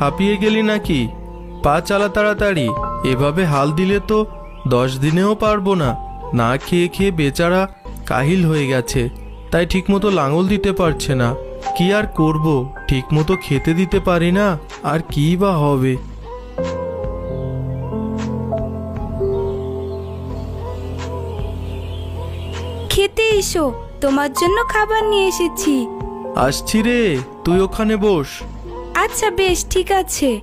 হাঁপিয়ে গেলি নাকি? পা চালা তাড়াতাড়ি। এভাবে হাল দিলে তো দশ দিনেও পারব না। না খেয়ে খেয়ে বেচারা কাহিল হয়ে গেছে। তাই ঠিকমতো লাঙল দিতে পারছে না। কি আর করব? ঠিকমতো খেতে দিতে পারি না। আর কি বা হবে? খেতে এসো। তোমার জন্য খাবার নিয়ে এসেছি। আসছি রে। তুই ওখানে বস। আচ্ছা বেশ ঠিক আছে।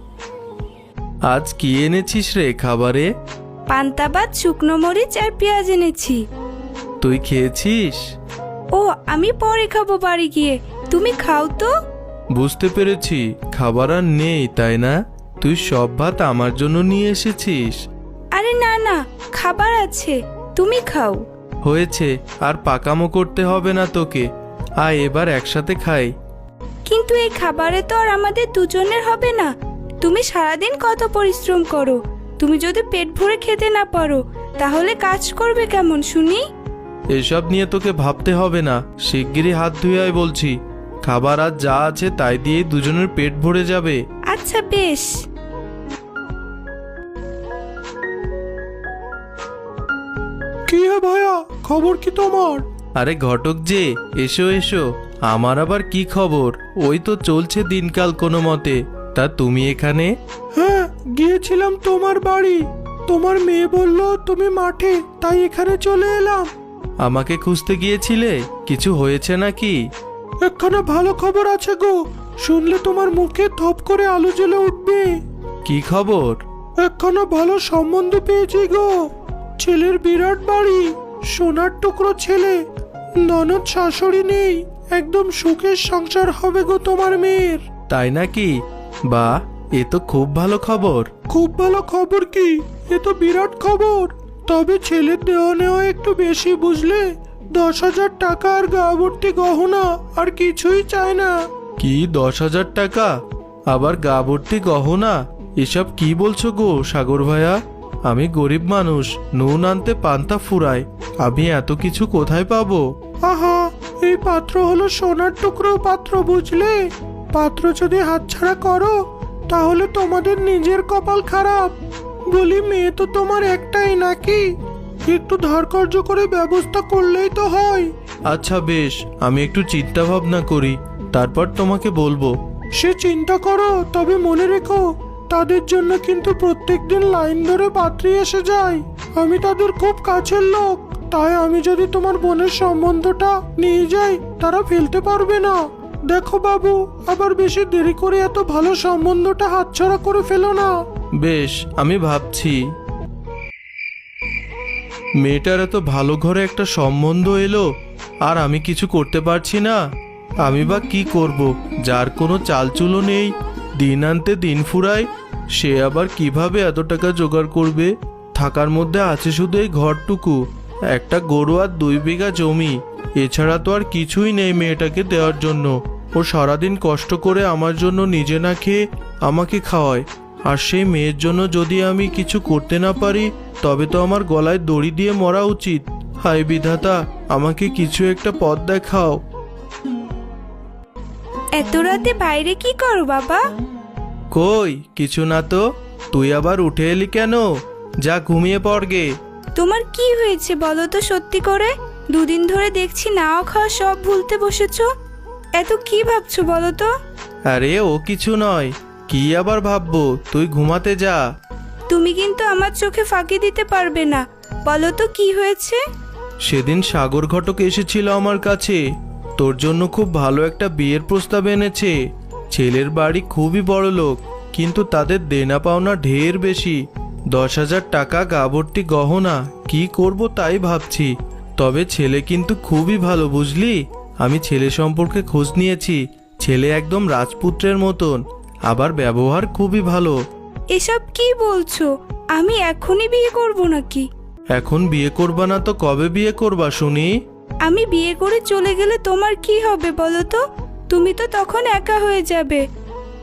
আজ কি এনেছিস রে খাবারে? পান্তা ভাত শুকনো মরিচ আর পেঁয়াজ এনেছি। তুই খেয়েছিস? ও আমি পরে খাব বাড়ি গিয়ে। তুমি খাও তো। বুঝতে পেরেছি খাবার আর নেই তাই না? তুই সব ভাত আমার জন্য নিয়ে এসেছিস। আরে না না খাবার আছে তুমি খাও। হয়েছে আর পাকামো করতে হবে না তোকে। আয় এবার একসাথে খাই। কিন্তু এই খাবারে তো আর আমাদের দুজনের হবে না। তুমি সারাদিন কত পরিশ্রম করো। তুমি যদি পেট ভরে খেতে না পারো তাহলে কাজ করবে কেমন শুনি? এসব নিয়ে তোকে ভাবতে হবে না। শিগগিরই হাত ধুয়ে আয় বলছি। খাবার আর যা আছে তাই দিয়ে দুজনের পেট ভরে যাবে। আচ্ছা বেশ। কি হে ভাইয়া খবর কি তোমার? আরে ঘটক যে এসো এসো। আমার আবার কি খবর? ওই তো চলছে দিনকাল কোনো মতে। তা তুমি এখানে? হ্যাঁ গিয়েছিলাম তোমার বাড়ি। তোমার মেয়ে বলল তুমি মাঠে তাই এখানে চলে এলাম। আমাকে খুঁজতে গিয়েছিলে? কিছু হয়েছে নাকি? এখানে ভালো খবর আছে গো। শুনলে তোমার মুখে থপ করে আলো জ্বলে উঠবে। কি খবর? এখানে ভালো সম্বন্ধ পেয়েছি গো। ছেলের বিরাট বাড়ি সোনার টুকরো ছেলে। ননদ শাশুড়ি নেই একদম সুখের সংসার হবে গো তোমার মেয়ের। তাই নাকি? বা এ তো খুব ভালো খবর। খুব ভালো খবর কি? এ তো বিরাট খবর। তবে ছেলের দেওয়া নেওয়া একটু বেশি বুঝলে দশ হাজার টাকা আর গা ভর্তি গহনা আর কিছুই চায় না। কি দশ হাজার টাকা? আবার গা ভর্তি গহনা? এসব কি বলছো গো সাগর ভাইয়া আমি গরিব মানুষ, নুন আনতে পান্তা ফুরায় আমি এত কিছু কোথায় পাবো? আহা, এই পাত্র হলো সোনার টুকরো পাত্র বুঝলে? পাত্র যদি হাতছাড়া করো, তাহলে তোমাদের নিজের কপাল খারাপ। বলি, মেয়ে তো তোমার একটাই নাকি? একটু ধার কর্য করে ব্যবস্থা করলেই তো হয়। আচ্ছা বেশ, আমি একটু চিন্তা ভাবনা করি, তারপর তোমাকে বলব। সে চিন্তা করো, তবে মনে রেখো তাদের জন্য কিন্তু প্রত্যেকদিন লাইন ধরে পাত্রী এসে যায়। আমি তাদের খুব কাছের লোক। তাই আমি যদি তোমার বোনের সম্বন্ধটা নিয়ে যাই, তারা ফেলতে পারবে না। দেখো বাবু, আবার বেশি দেরি করে এত ভালো সম্বন্ধটা হাতছাড়া করে ফেলো না। বেশ, আমি ভাবছি। মেয়েটার এত ভালো ঘরে একটা সম্বন্ধ এলো, আর আমি কিছু করতে পারছি না। আমি বা কি করব? যার কোনো চালচুলো নেই। দিন আনতে দিন ফুরায়, সে আবার কীভাবে এত টাকা জোগাড় করবে? থাকার মধ্যে আছে শুধু এই ঘরটুকু, একটা গরু আর দুই বিঘা জমি। এছাড়া তো আর কিছুই নেই মেয়েটাকে দেওয়ার জন্য। ও সারাদিন কষ্ট করে আমার জন্য নিজে না খেয়ে আমাকে খাওয়ায়। আর সেই মেয়ের জন্য যদি আমি কিছু করতে না পারি, তবে তো আমার গলায় দড়ি দিয়ে মরা উচিত। হায় বিধাতা, আমাকে কিছু একটা পথ দেখাও। এত রাতে বাইরে কি করো বাবা? কই কিছু না তো। তুই আবার উঠে এলি কেন? যা ঘুমিয়ে পড়গে তোমার কি হয়েছে বলো তো সত্যি করে? দুদিন ধরে দেখছি নাও খাওয়া সব ভুলতে বসেছো। এত কি ভাবছ বলো তো? আরে ও কিছু নয়। কি আবার ভাববো? তুই ঘুমাতে যা। তুমি কিন্তু আমার চোখে ফাঁকি দিতে পারবে না। বলো তো কি হয়েছে? সেদিন সাগর ঘটক এসেছিল আমার কাছে। তোর জন্য খুব ভালো একটা বিয়ের প্রস্তাব এনেছে। ছেলের বাড়ি খুবই বড় লোক কিন্তু তাদের দেনা পাওনা ঢের বেশি। দশ হাজার টাকা গা ভর্তি গহনা কি করব তাই ভাবছি। তবে ছেলে কিন্তু খুবই ভালো বুঝলি? আমি ছেলে সম্পর্কে খোঁজ নিয়েছি ছেলে একদম রাজপুত্রের মতন আবার ব্যবহার খুবই ভালো। এসব কি বলছো? আমি এখনই বিয়ে করব নাকি? এখন বিয়ে করবা না তো কবে বিয়ে করবা শুনি? আমি বিয়ে করে চলে গেলে তোমার কি হবে বলো তো? তুমি তো তখন একা হয়ে যাবে।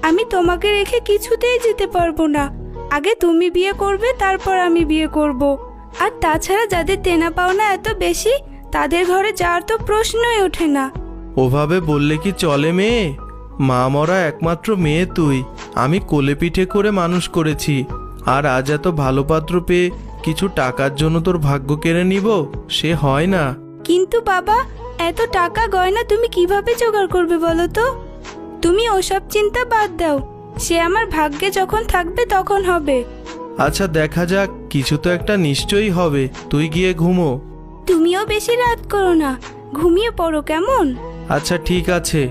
আমি তোমাকে রেখে কিছুতেই যেতে পারব না। আগে তুমি বিয়ে করবে, তারপর আমি বিয়ে করব। আর তাছাড়া যাদের দেনা পাওনা এত বেশি, তাদের ঘরে যাওয়ার তো প্রশ্নই ওঠে না। ওভাবে বললে কি চলে মেয়ে? মা মরা একমাত্র মেয়ে তুই। আমি কোলে পিঠে করে মানুষ করেছি। আর আজ এত ভালো পাত্র পেয়ে কিছু টাকার জন্য তোর ভাগ্য কেড়ে নিব? সে হয় না। কিন্তু বাবা এত টাকা গয়না তুমি কীভাবে জোগাড় করবে বলো তো? তুমি ওসব চিন্তা বাদ দাও। সে আমার ভাগ্যে যখন থাকবে তখন হবে। আচ্ছা দেখা যাক। কিছু তো একটা নিশ্চয়ই হবে। তুই গিয়ে ঘুমো। তুমিও বেশি রাত করো না। ঘুমিয়ে পড়ো কেমন? আচ্ছা ঠিক আছে।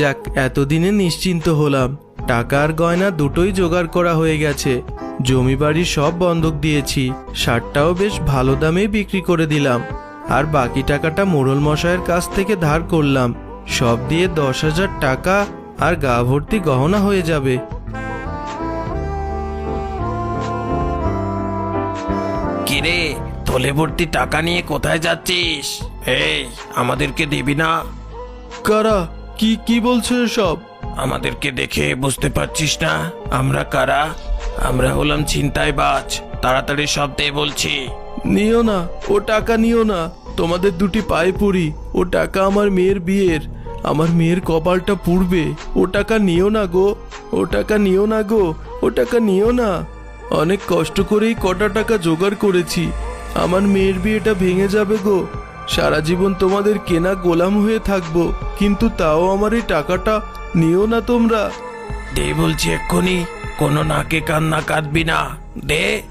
যাক এতদিনে নিশ্চিন্ত হলাম। টাকা আর গয়না দুটোই জোগাড় করা হয়ে গেছে। জমি বাড়ি সব বন্ধক দিয়েছি। সারটাও বেশ ভালো দামেই বিক্রি করে দিলাম। আর বাকি টাকাটা মোড়ল মশাইয়ের কাছ থেকে ধার করলাম। সব দিয়ে দশ হাজার টাকা আর গা ভর্তি গহনা হয়ে যাবে। কিরে থলে ভর্তি টাকা নিয়ে কোথায় যাচ্ছিস? এই আমাদেরকে দিবি না? কারা? কি কি বলছো সব আমাদেরকে দেখে বুঝতে পারছিস না? আমরা কারা? আমরা হলাম ছিনতাই বাজ। তাড়াতাড়ি সব দে বলছি। নিও না ও টাকা নিও না। তোমাদের দুটি পায়ে পড়ি। ও টাকা আমার মেয়ের বিয়ের। আমার মেয়ের কপালটা পুড়বে। ও টাকা নিও না গো। ও টাকা নিও না গো। ও টাকা নিও না। অনেক কষ্ট করেই কটা টাকা জোগাড় করেছি। আমার মেয়ের বিয়েটা ভেঙে যাবে গো। সারা জীবন তোমাদের কেনা গোলাম হয়ে থাকব, কিন্তু তাও আমার এই টাকাটা নিও না তোমরা। দে বলছি এক্ষুনি, কোনো নাকে কান্না কাঁদবি না। দে।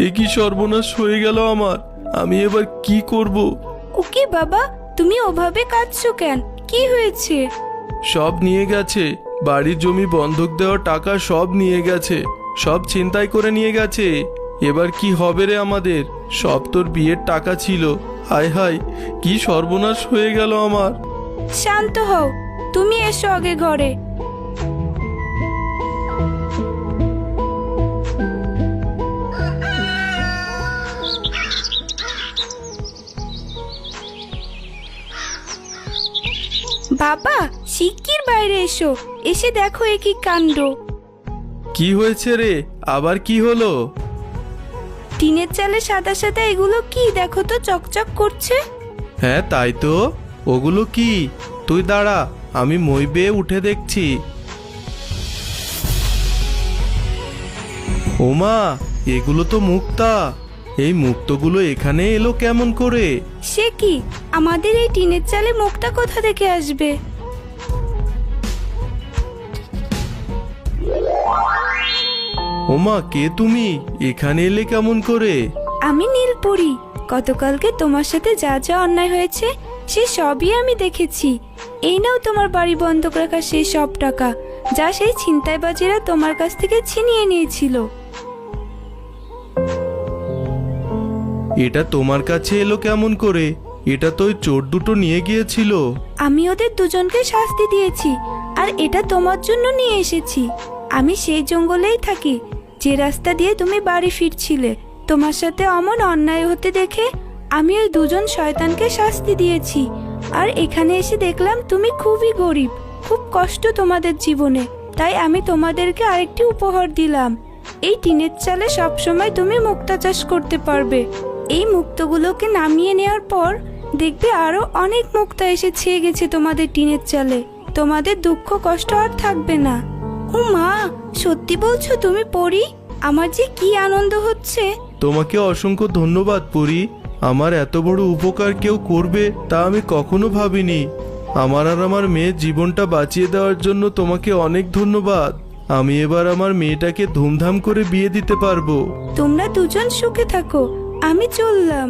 এ কি সর্বনাশ হয়ে গেল আমার? আমি এবার কি করব? ওকে বাবা তুমি ওভাবে কাঁদছো কেন? কি হয়েছে? সব নিয়ে গেছে। বাড়ির জমি বন্ধক দেওয়া টাকা সব নিয়ে গেছে। সব ছিনতাই করে নিয়ে গেছে। এবার কি হবে রে আমাদের? সব তোর বিয়ের টাকা ছিল। হায় হায় কি সর্বনাশ হয়ে গেল আমার। শান্ত হও। তুমি এসো আগে ঘরে। বাবা শিগগির বাইরে এসো। এসে দেখো এ কি কাণ্ড। কি হয়েছে রে? আবার কি হলো? টিনের চালে সাদা সাদা এগুলো কি? দেখো তো চকচক করছে। হ্যাঁ তাই তো। ওগুলো কি? তুই দাঁড়া আমি মই বেয়ে উঠে দেখছি। ওমা এগুলো তো মুক্তা। এই মুক্তগুলো এখানে এলো কেমন করে? সে কি? আমাদের এই টিনের চালে মুখটা কোথা থেকে আসবে? ওমা কে তুমি? এখানে এলে কেমন করে? আমি নীলপরি। গতকালকে তোমার সাথে যা যা অন্যায় হয়েছে সে সবই আমি দেখেছি। এই নাও তোমার বাড়ি বন্ধক রাখা সেই সব টাকা যা সেই ছিনতাইবাজিরা তোমার কাছ থেকে ছিনিয়ে নিয়েছিল। এটা তোমার কাছে এলো কেমন করে? এটা তো ওই চোর দুটো নিয়ে গিয়েছিল। আমি ওদের দুজনকে শাস্তি দিয়েছি, আর এটা তোমার জন্য নিয়ে এসেছি। আমি সেই জঙ্গলেই থাকি, যে রাস্তা দিয়ে তুমি বাড়ি ফিরছিলে। তোমার সাথে অমন অন্যায় হতে দেখে আমি ওই দুজন শয়তানকে শাস্তি দিয়েছি। আর এখানে এসে দেখলাম তুমি খুবই গরিব, খুব কষ্ট তোমাদের জীবনে। তাই আমি তোমাদেরকে আরেকটি উপহার দিলাম। এই টিনের চালে সবসময় তুমি মুক্তা চাষ করতে পারবে। এই মুক্তগুলোকে নামিয়ে নেওয়ার পর দেখবে আরও অনেক মুক্তা এসে ছেয়ে গেছে তোমাদের টিনের চালে। তোমাদের দুঃখ কষ্ট আর থাকবে না। ও মা সত্যি বলছো তুমি পড়ি আমার যে কি আনন্দ হচ্ছে। তোমাকে অসংখ্য ধন্যবাদ পুরি। আমার এত বড় উপকার কেউ করবে তা আমি কখনো ভাবিনি। আমার আর আমার মেয়ের জীবনটা বাঁচিয়ে দেওয়ার জন্য তোমাকে অনেক ধন্যবাদ। আমি এবার আমার মেয়েটাকে ধুমধাম করে বিয়ে দিতে পারব। তোমরা দুজন সুখে থাকো। আমি চললাম।